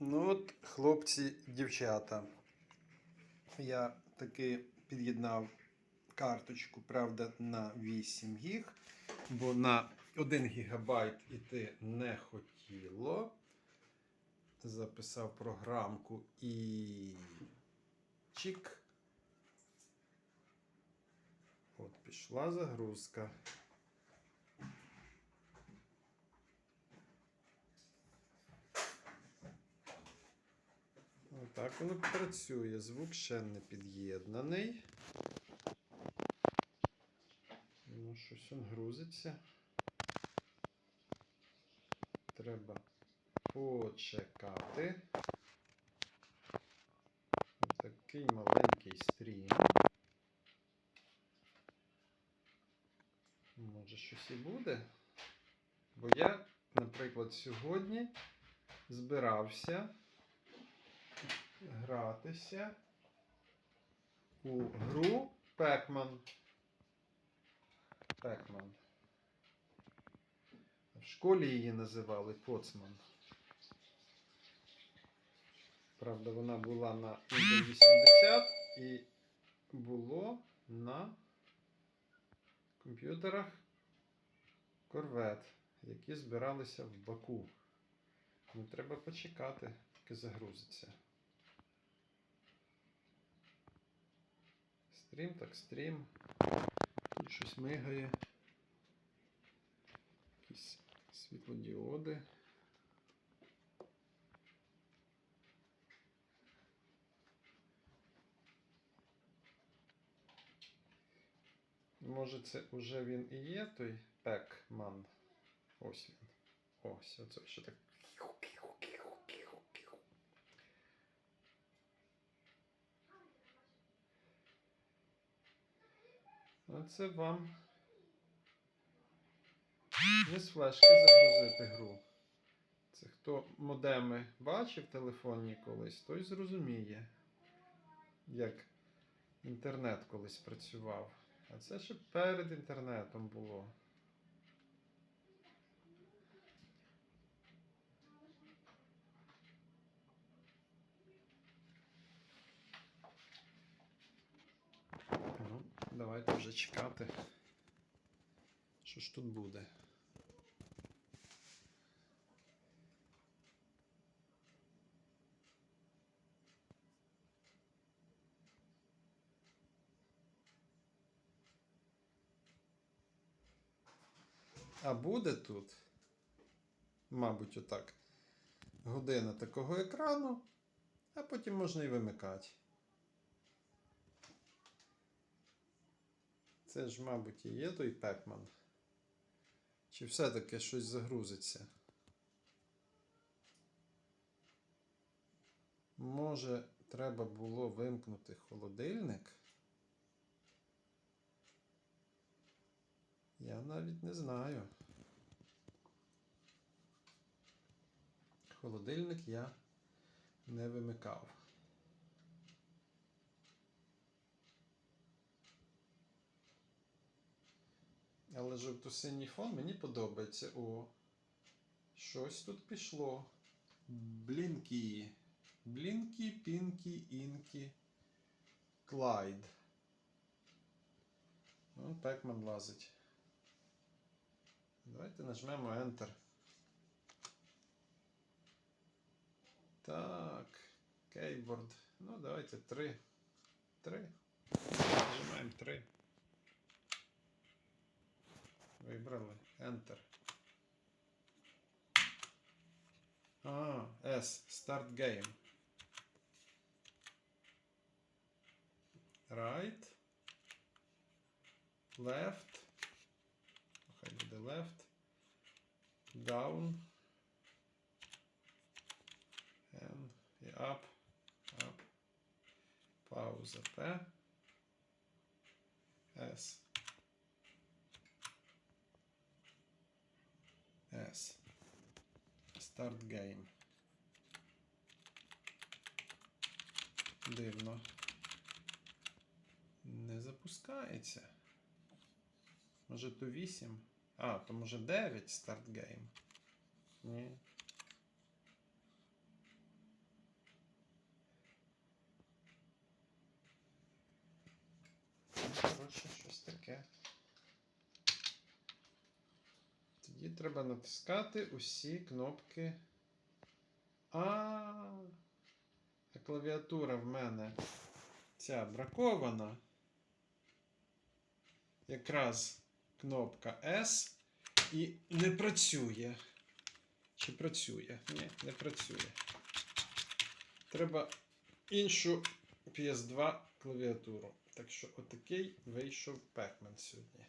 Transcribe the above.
Ну от, хлопці, дівчата. Я таки під'єднав карточку, правда, на 8 гіг, бо на 1 гігабайт іти не хотіло. Записав програмку і чик. От пішла загрузка. Так воно працює. Звук ще не під'єднаний. Ну, щось він грузиться. Треба почекати. Такий маленький стрім. Може щось і буде. Бо я, наприклад, сьогодні збирався гратися у гру Pac-Man. Pac-Man. В школі її називали Поцман. Правда, вона була на Intel 80 і було на комп'ютерах Corvette, які збиралися в Баку. Ну, треба почекати, поки загрузиться. Стрім так стрім. Тут щось мигає. Якісь світлодіоди. Може це уже він і є той Pac-Man? Ось він. Ось, оце що так. Оце вам не з флешки загрузити гру. Це хто модеми бачив телефонні колись, той зрозуміє, як інтернет колись працював. А це ще перед інтернетом було. Ну, давайте вже чекати. Що ж тут буде? А буде тут, мабуть, отак. Година такого екрану, а потім можна і вимикати. Це ж, мабуть, і є той Пекман. Чи все-таки щось загрузиться? Може, треба було вимкнути холодильник? Я навіть не знаю. Холодильник я не вимикав. Але жовто-синій фон мені подобається. О, щось тут пішло. Блінкі. Блінкі, пінкі, інкі. Клайд. Ну, Пекман лазить. Давайте нажмемо Enter. Так. Кейборд. Ну, давайте 3. 3. Нажимаємо 3. Вибрали. Enter. А, S. Start game. Right. Left. Хай буде left. Down. And і up. Up. Пауза P. S. S. Start game. Дивно. Не запускається. Може то 8? А, то може 9 старт гейм. Ні. Коротше, щось таке. Тоді треба натискати усі кнопки. А, а клавіатура в мене ця бракована. Якраз кнопка S і не працює. Чи працює? Ні, не працює. Треба іншу PS2 клавіатуру. Так що отакий вийшов Pac-Man сьогодні.